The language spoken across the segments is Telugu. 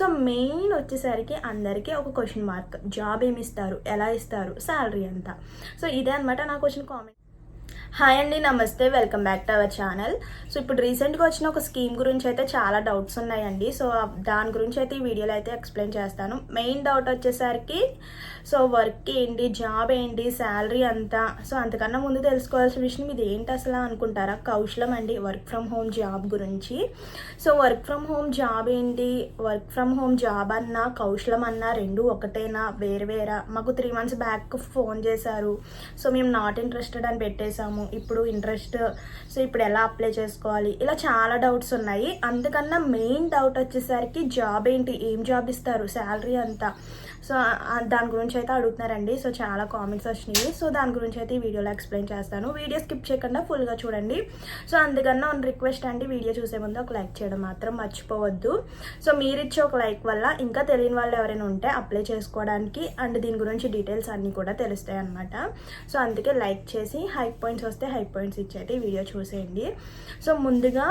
సో మెయిన్ వచ్చేసరికి అందరికీ ఒక క్వశ్చన్ మార్క్ జాబ్ ఏమి ఇస్తారు? ఎలా ఇస్తారు? శాలరీ ఎంత? సో ఇదే అనమాట నా క్వశ్చన్ కామెంట్ హాయ్ అండి నమస్తే. Welcome back to our channel so ఇప్పుడు రీసెంట్గా వచ్చిన ఒక స్కీమ్ గురించి అయితే చాలా డౌట్స్ ఉన్నాయండి. సో దాని గురించి అయితే ఈ వీడియోలో అయితే ఎక్స్ప్లెయిన్ చేస్తాను. మెయిన్ డౌట్ వచ్చేసరికి సో వర్క్ ఏంటి జాబ్ ఏంటి శాలరీ అంతా. సో అంతకన్నా ముందు తెలుసుకోవాల్సిన విషయం ఇది ఏంటి అసలు అనుకుంటారా? కౌశలం అండి వర్క్ ఫ్రమ్ హోమ్ జాబ్ గురించి. So work from home job ఏంటి? వర్క్ ఫ్రమ్ హోమ్ జాబ్ అన్నా కౌశలం అన్నా రెండు ఒకటేనా? వేరు వేరా? మాకు త్రీ మంత్స్ బ్యాక్ ఫోన్ చేశారు. సో మేము నాట్ ఇంట్రెస్టెడ్ అని పెట్టేశాము. ఇప్పుడు ఇంట్రెస్ట్ సో ఇప్పుడు ఎలా అప్లై చేసుకోవాలి? ఇలా చాలా డౌట్స్ ఉన్నాయి. అందుకన్నా మెయిన్ డౌట్ వచ్చేసరికి జాబ్ ఏంటి? ఏం జాబ్ ఇస్తారు? శాలరీ అంతా. సో దాని గురించి అయితే అడుగుతున్నారండి. సో చాలా కామెంట్స్ వచ్చినాయి. సో దాని గురించి అయితే ఈ వీడియోలో ఎక్స్ప్లెయిన్ చేస్తాను. వీడియో స్కిప్ చేయకుండా ఫుల్గా చూడండి. సో అందుకన్నా ఒక రిక్వెస్ట్ అండి వీడియో చూసే ముందు ఒక లైక్ చేయడం మాత్రం మర్చిపోవద్దు. సో మీరు ఇచ్చే ఒక లైక్ వల్ల ఇంకా తెలియని వాళ్ళు ఎవరైనా ఉంటే అప్లై చేసుకోవడానికి అండ్ దీని గురించి డీటెయిల్స్ అన్నీ కూడా తెలుస్తాయి అనమాట సో అందుకే లైక్ చేసి హై పాయింట్స్ వస్తే హై పాయింట్స్ ఇచ్చేటి వీడియో చూసేయండి. సో ముందుగా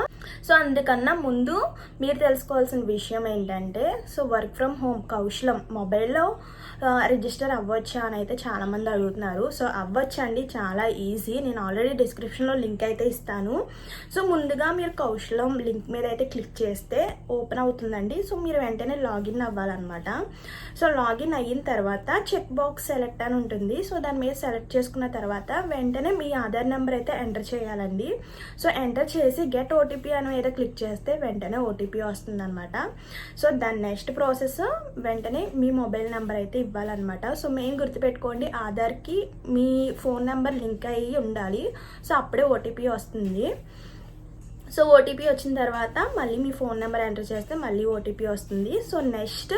సో అందుకన్నా ముందు మీరు తెలుసుకోవాల్సిన విషయం ఏంటంటే so work from home Kaushalam మొబైల్లో రిజిస్టర్ అవ్వచ్చా అని అయితే చాలామంది అడుగుతున్నారు. సో అవ్వచ్చండి చాలా ఈజీ నేను ఆల్రెడీ డిస్క్రిప్షన్లో లింక్ అయితే ఇస్తాను. సో ముందుగా మీరు కౌశలం లింక్ మీద అయితే క్లిక్ చేస్తే ఓపెన్ అవుతుందండి. సో మీరు వెంటనే లాగిన్ అవ్వాలన్నమాట. సో లాగిన్ అయిన తర్వాత చెక్ బాక్స్ సెలెక్ట్ అని ఉంటుంది. సో దాని మీద సెలెక్ట్ చేసుకున్న తర్వాత వెంటనే మీ ఆధార్ నెంబర్ అయితే ఎంటర్ చేయాలండి. సో ఎంటర్ చేసి గెట్ ఓటీపీ అని మీద క్లిక్ చేస్తే వెంటనే ఓటీపీ వస్తుంది అనమాట సో దాని నెక్స్ట్ ప్రాసెస్ వెంటనే మీ మొబైల్ నెంబర్ అయితే ఇవ్వాలన్నమాట. సో మెయిన్ గుర్తుపెట్టుకోండి ఆధార్కి మీ ఫోన్ నెంబర్ లింక్ అయ్యి ఉండాలి. సో అప్పుడే ఓటీపీ వస్తుంది. సో ఓటీపీ వచ్చిన తర్వాత మళ్ళీ మీ ఫోన్ నెంబర్ ఎంటర్ చేస్తే మళ్ళీ ఓటీపీ వస్తుంది. సో నెక్స్ట్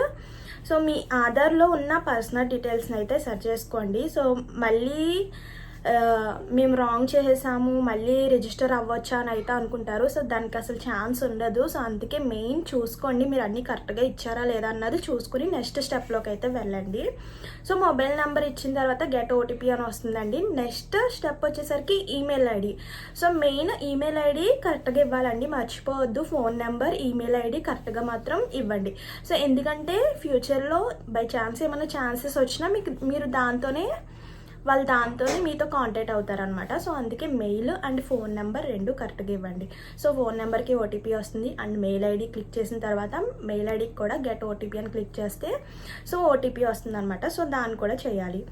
సో మీ ఆధార్లో ఉన్న పర్సనల్ డీటెయిల్స్ని అయితే సెర్చ్ చేసుకోండి. సో మళ్ళీ మేము రాంగ్ చేసేసాము మళ్ళీ రిజిస్టర్ అవ్వచ్చా అని అయితే అనుకుంటారు. సో దానికి అసలు ఛాన్స్ ఉండదు. సో అందుకే మెయిన్ చూసుకోండి. మీరు అన్నీ కరెక్ట్గా ఇచ్చారా లేదా అన్నది చూసుకుని నెక్స్ట్ స్టెప్లోకి అయితే వెళ్ళండి. సో మొబైల్ నెంబర్ ఇచ్చిన తర్వాత గెట్ ఓటీపీ అని వస్తుందండి. నెక్స్ట్ స్టెప్ వచ్చేసరికి email ID so main email ID కరెక్ట్గా ఇవ్వాలండి. మర్చిపోవద్దు. ఫోన్ నెంబర్ ఈమెయిల్ ఐడి కరెక్ట్గా మాత్రం ఇవ్వండి. సో ఎందుకంటే ఫ్యూచర్లో బై ఛాన్స్ ఏమైనా ఛాన్సెస్ వచ్చినా మీకు మీరు దాంతోనే వాళ్ళు దాంతోనే మీతో కాంటాక్ట్ అవుతారనమాట సో అందుకే మెయిల్ అండ్ ఫోన్ నెంబర్ రెండు కరెక్ట్గా ఇవ్వండి. సో ఫోన్ నెంబర్కి ఓటీపీ వస్తుంది అండ్ మెయిల్ ఐడి క్లిక్ చేసిన తర్వాత మెయిల్ ఐడికి కూడా గెట్ ఓటీపీ అని క్లిక్ చేస్తే సో ఓటీపీ వస్తుంది అనమాట సో దాన్ని కూడా చేయాలి.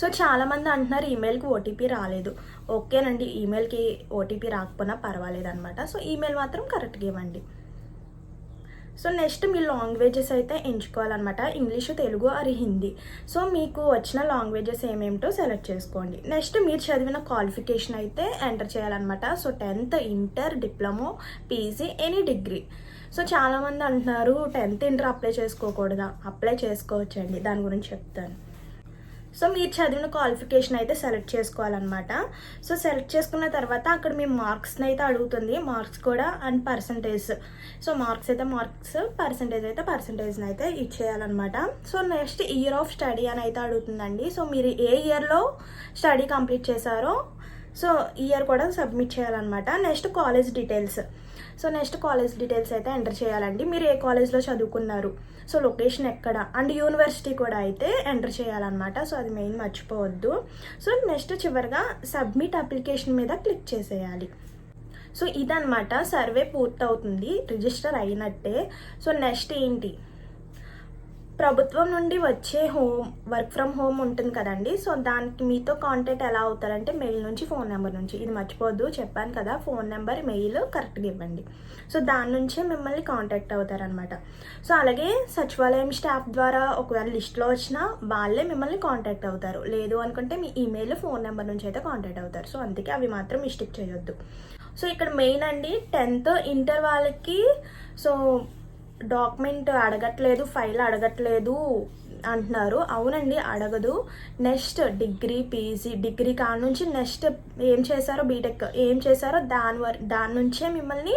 సో చాలామంది అంటున్నారు ఈమెయిల్కి ఓటీపీ రాలేదు. ఓకేనండి ఈమెయిల్కి ఓటీపీ రాకపోయినా పర్వాలేదు అనమాట సో ఈమెయిల్ మాత్రం కరెక్ట్గా ఇవ్వండి. సో నెక్స్ట్ మీ లాంగ్వేజెస్ అయితే ఎంచుకోవాలన్నమాట. English Telugu or Hindi. So మీకు వచ్చిన లాంగ్వేజెస్ ఏమేమిటో సెలెక్ట్ చేసుకోండి. నెక్స్ట్ మీరు చదివిన క్వాలిఫికేషన్ అయితే ఎంటర్ చేయాలన్నమాట. So tenth inter diploma PG any degree. So చాలామంది అంటున్నారు టెన్త్ ఇంటర్ అప్లై చేసుకోకూడదా? అప్లై చేసుకోవచ్చండి. దాని గురించి చెప్తాను. సో మీరు చదివిన క్వాలిఫికేషన్ అయితే సెలెక్ట్ చేసుకోవాలన్నమాట. సో సెలెక్ట్ చేసుకున్న తర్వాత అక్కడ మీ మార్క్స్ని అయితే అడుగుతుంది. మార్క్స్ కూడా అండ్ పర్సంటేజ్ సో మార్క్స్ అయితే మార్క్స్ పర్సంటేజ్ అయితే పర్సంటేజ్ని అయితే ఇచ్చేయాలన్నమాట. So next year of study అని అయితే అడుగుతుందండి. సో మీరు ఏ ఇయర్లో స్టడీ కంప్లీట్ చేశారో సో ఇయర్ కూడా సబ్మిట్ చేయాలన్నమాట. Next college details. So next college details అయితే ఎంటర్ చేయాలండి. మీరు ఏ కాలేజ్లో చదువుకున్నారు? సో లొకేషన్ ఎక్కడ? అండ్ యూనివర్సిటీ కూడా అయితే ఎంటర్ చేయాలన్నమాట. సో అది మెయిన్ మర్చిపోవద్దు. సో నెక్స్ట్ చివరిగా సబ్మిట్ అప్లికేషన్ మీద క్లిక్ చేసేయాలి. సో ఇదనమాట సర్వే పూర్తవుతుంది. రిజిస్టర్ అయినట్టే. సో నెక్స్ట్ ఏంటి? ప్రభుత్వం నుండి వచ్చే హోమ్ వర్క్ ఫ్రమ్ హోమ్ ఉంటుంది కదండి. సో దానికి మీతో కాంటాక్ట్ ఎలా అవుతారంటే మెయిల్ నుంచి ఫోన్ నెంబర్ నుంచి. ఇది మర్చిపోద్దు చెప్పాను కదా ఫోన్ నెంబర్ మెయిల్ కరెక్ట్గా ఇవ్వండి. సో దాని నుంచే మిమ్మల్ని కాంటాక్ట్ అవుతారనమాట సో అలాగే సచివాలయం స్టాఫ్ ద్వారా ఒకవేళ లిస్ట్లో వచ్చినా వాళ్ళే మిమ్మల్ని కాంటాక్ట్ అవుతారు. లేదు అనుకుంటే మీ ఈమెయిల్ ఫోన్ నెంబర్ నుంచి అయితే కాంటాక్ట్ అవుతారు. సో అందుకే అవి మాత్రం మిస్టేక్ చేయొద్దు. సో ఇక్కడ మెయిన్ అండి టెన్త్ ఇంటర్ వాళ్ళకి సో డాక్యుమెంట్ అడగట్లేదు ఫైల్ అడగట్లేదు అంటున్నారు. అవునండి అడగదు. నెక్స్ట్ డిగ్రీ పీజీ డిగ్రీ కాడ నుంచి నెక్స్ట్ ఏం చేశారో బీటెక్ ఏం చేశారో దాని వర దాని నుంచే మిమ్మల్ని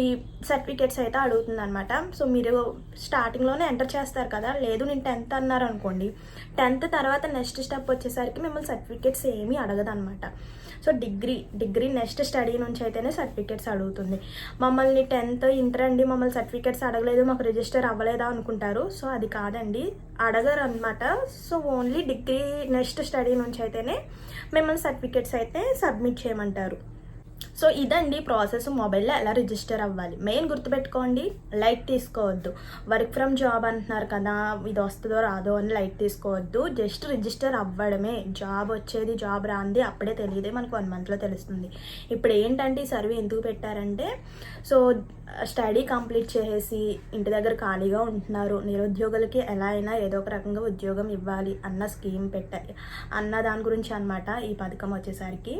ఈ సర్టిఫికేట్స్ అయితే అడుగుతుంది అనమాట సో మీరు స్టార్టింగ్లోనే ఎంటర్ చేస్తారు కదా. లేదు నేను టెన్త్ అన్నారు అనుకోండి. టెన్త్ తర్వాత నెక్స్ట్ స్టెప్ వచ్చేసరికి మిమ్మల్ని సర్టిఫికేట్స్ ఏమీ అడగదు అనమాట so degree degree next study నుంచి అయితేనే సర్టిఫికేట్స్ అడుగుతుంది. మమ్మల్ని టెన్త్ ఇంటర్ అండి మమ్మల్ని సర్టిఫికేట్స్ అడగలేదు మాకు రిజిస్టర్ అవ్వలేదా అనుకుంటారు. సో అది కాదండి అడగరు అనమాట so only degree next study నుంచి అయితేనే మిమ్మల్ని సర్టిఫికేట్స్ అయితే సబ్మిట్ చేయమంటారు. సో ఇదండి ప్రాసెస్ మొబైల్లో ఎలా రిజిస్టర్ అవ్వాలి. మెయిన్ గుర్తుపెట్టుకోండి లైట్ తీసుకోవద్దు. వర్క్ ఫ్రమ్ జాబ్ అంటున్నారు కదా ఇది వస్తుందో రాదో అని లైట్ తీసుకోవద్దు. జస్ట్ రిజిస్టర్ అవ్వడమే. జాబ్ వచ్చేది జాబ్ రాంది అప్పుడే తెలియదే మనకు వన్ మంత్లో తెలుస్తుంది. ఇప్పుడు ఏంటంటే ఈ సర్వే ఎందుకు పెట్టారంటే సో స్టడీ కంప్లీట్ చేసేసి ఇంటి దగ్గర ఖాళీగా ఉంటున్నారు. నిరుద్యోగులకి ఎలా అయినా ఏదో ఒక రకంగా ఉద్యోగం ఇవ్వాలి అన్న స్కీమ్ పెట్ట అన్న దాని గురించి అనమాట ఈ పథకం వచ్చేసరికి.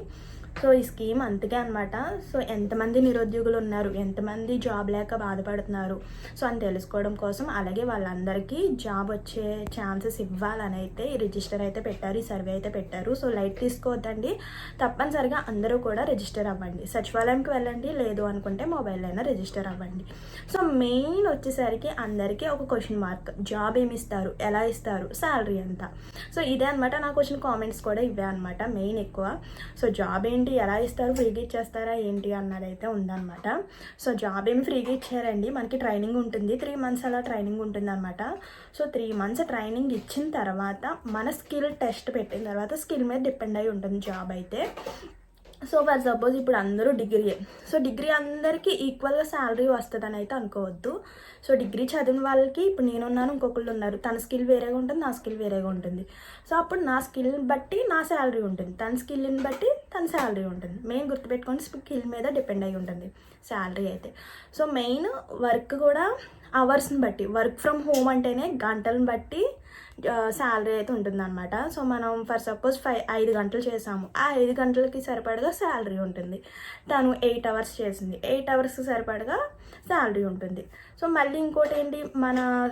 సో ఈ స్కీమ్ అంతకే అనమాట సో ఎంతమంది నిరుద్యోగులు ఉన్నారు ఎంతమంది జాబ్ లేక బాధపడుతున్నారు సో అని తెలుసుకోవడం కోసం అలాగే వాళ్ళందరికీ జాబ్ వచ్చే ఛాన్సెస్ ఇవ్వాలని అయితే ఈ రిజిస్టర్ అయితే పెట్టారు ఈ సర్వే అయితే పెట్టారు. సో లైట్ తీసుకోవద్దండి. తప్పనిసరిగా అందరూ కూడా రిజిస్టర్ అవ్వండి. సచివాలయంకి వెళ్ళండి లేదు అనుకుంటే మొబైల్ అయినా రిజిస్టర్ అవ్వండి. సో మెయిన్ వచ్చేసరికి అందరికీ ఒక క్వశ్చన్ మార్క్. జాబ్ ఏమి ఇస్తారు? ఎలా ఇస్తారు? శాలరీ ఎంత? సో ఇదే అనమాట నాకు వచ్చిన కామెంట్స్ కూడా ఇవే అనమాట మెయిన్ ఎక్కువ. సో జాబ్ ఏంటి? ఏంటి ఎలా ఇస్తారు ఫ్రీగా ఇచ్చేస్తారా ఏంటి అన్నది అయితే ఉందన్నమాట. సో జాబ్ ఏమి ఫ్రీగా ఇచ్చారండి. మనకి ట్రైనింగ్ ఉంటుంది. త్రీ మంత్స్ అలా ట్రైనింగ్ ఉంటుంది అనమాట సో త్రీ మంత్స్ ట్రైనింగ్ ఇచ్చిన తర్వాత మన స్కిల్ టెస్ట్ పెట్టిన తర్వాత స్కిల్ మీద డిపెండ్ అయి ఉంటుంది జాబ్ అయితే. సో ఫర్ సపోజ్ ఇప్పుడు అందరూ డిగ్రీయే. సో డిగ్రీ అందరికీ ఈక్వల్గా శాలరీ వస్తుందని అయితే అనుకోవద్దు. సో డిగ్రీ చదివిన వాళ్ళకి ఇప్పుడు నేనున్నాను ఇంకొకళ్ళు ఉన్నారు. తన స్కిల్ వేరేగా ఉంటుంది నా స్కిల్ వేరేగా ఉంటుంది. సో అప్పుడు నా స్కిల్ని బట్టి నా శాలరీ ఉంటుంది. తన స్కిల్ని బట్టి తన శాలరీ ఉంటుంది. మెయిన్ గుర్తుపెట్టుకోండి స్కిల్ మీద డిపెండ్ అయి ఉంటుంది శాలరీ అయితే. సో మెయిన్ వర్క్ కూడా అవర్స్ని బట్టి వర్క్ ఫ్రమ్ హోమ్ అంటేనే గంటలను బట్టి శాలరీ అయితే ఉంటుందన్నమాట. సో మనం ఫర్ సపోజ్ ఫైవ్ ఐదు గంటలు చేసాము. ఆ ఐదు గంటలకి సరిపడగా శాలరీ ఉంటుంది. తను ఎయిట్ అవర్స్ చేసింది. ఎయిట్ అవర్స్కి సరిపడగా శాలరీ ఉంటుంది. సో మళ్ళీ ఇంకోటి ఏంటి? మన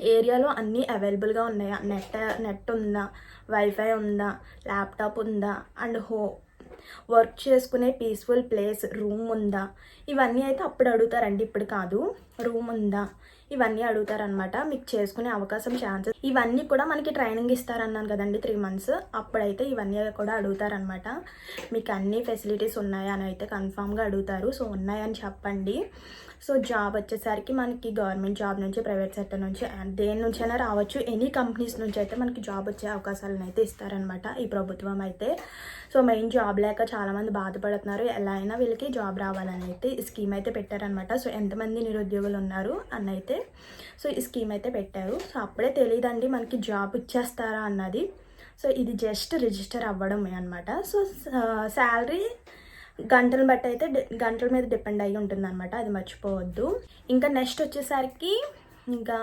ఏరియాలో అన్నీ అవైలబుల్గా ఉన్నాయా? నెట్ నెట్ ఉందా? వైఫై ఉందా? ల్యాప్టాప్ ఉందా? అండ్ హో వర్క్ చేసుకునే పీస్ఫుల్ ప్లేస్ రూమ్ ఉందా? ఇవన్నీ అయితే అప్పుడు అడుగుతారండి. ఇప్పుడు కాదు. రూమ్ ఉందా? ఇవన్నీ అడుగుతారనమాట మీకు చేసుకునే అవకాశం ఛాన్సెస్ ఇవన్నీ కూడా మనకి ట్రైనింగ్ ఇస్తారన్నాను కదండి త్రీ మంత్స్ అప్పుడైతే ఇవన్నీ కూడా అడుగుతారనమాట మీకు అన్ని ఫెసిలిటీస్ ఉన్నాయా అని అయితే కన్ఫామ్గా అడుగుతారు. సో ఉన్నాయని చెప్పండి. సో జాబ్ వచ్చేసరికి మనకి గవర్నమెంట్ జాబ్ నుంచి ప్రైవేట్ సెక్టర్ నుంచి దేని నుంచైనా రావచ్చు. ఎనీ కంపెనీస్ నుంచి అయితే మనకి జాబ్ వచ్చే అవకాశాలను అయితే ఇస్తారనమాట ఈ ప్రభుత్వం అయితే. సో మెయిన్ జాబ్ లేక చాలామంది బాధపడుతున్నారు. ఎలా అయినా వీళ్ళకి జాబ్ రావాలని అయితే ఈ స్కీమ్ అయితే పెట్టారనమాట సో ఎంతమంది నిరుద్యోగులు ఉన్నారు అని అయితే సో ఈ స్కీమ్ అయితే పెట్టారు. సో అప్పుడే తెలియదండి మనకి జాబ్ ఇచ్చేస్తారా అన్నది. సో ఇది జస్ట్ రిజిస్టర్ అవ్వడమే అనమాట సో శాలరీ గంటలు బట్టి అయితే గంటల మీద డిపెండ్ అయ్యి ఉంటుంది అనమాట అది మర్చిపోవద్దు. ఇంకా నెక్స్ట్ వచ్చేసరికి ఇంకా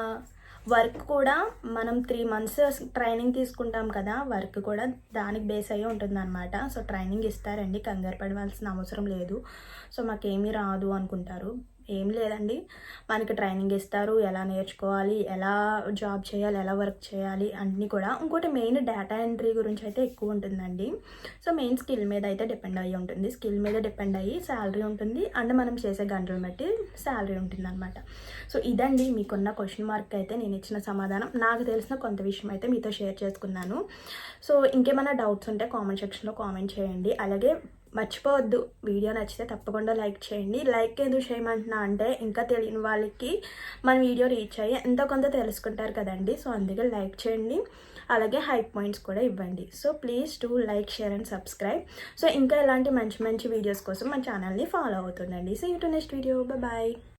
వర్క్ కూడా మనం త్రీ మంత్స్ ట్రైనింగ్ తీసుకుంటాం కదా వర్క్ కూడా దానికి బేస్ అయ్యి ఉంటుంది అనమాట సో ట్రైనింగ్ ఇస్తారండి. కంగారు పడవలసిన అవసరం లేదు. సో మాకేమీ రాదు అనుకుంటారు. ఏం లేదండి. మనకి ట్రైనింగ్ ఇస్తారు. ఎలా నేర్చుకోవాలి? ఎలా జాబ్ చేయాలి? ఎలా వర్క్ చేయాలి? అన్నీ కూడా. ఇంకోటి మెయిన్ డేటా ఎంట్రీ గురించి అయితే ఎక్కువ ఉంటుందండి. సో మెయిన్ స్కిల్ మీద అయితే డిపెండ్ అయ్యి ఉంటుంది. స్కిల్ మీద డిపెండ్ అయ్యి శాలరీ ఉంటుంది. అండ్ మనం చేసే గంటలు బట్టి శాలరీ ఉంటుంది అనమాట సో ఇదండి మీకున్న క్వశ్చన్ మార్క్ అయితే నేను ఇచ్చిన సమాధానం. నాకు తెలిసిన కొంత విషయం అయితే మీతో షేర్ చేసుకున్నాను. సో ఇంకేమైనా డౌట్స్ ఉంటే కామెంట్ సెక్షన్లో కామెంట్ చేయండి. అలాగే మర్చిపోవద్దు. వీడియో నచ్చితే తప్పకుండా లైక్ చేయండి. లైక్ ఎందుకు చేయమంటున్నా అంటే ఇంకా తెలియని వాళ్ళకి మన వీడియో రీచ్ అయ్యి ఎంతో కొంత తెలుసుకుంటారు కదండి. సో అందుకే లైక్ చేయండి. అలాగే హైప్ పాయింట్స్ కూడా ఇవ్వండి. So please to like share and subscribe. So ఇంకా ఇలాంటి మంచి మంచి వీడియోస్ కోసం మన ఛానల్ని ఫాలో అవుతుందండి so you to next video. Bye.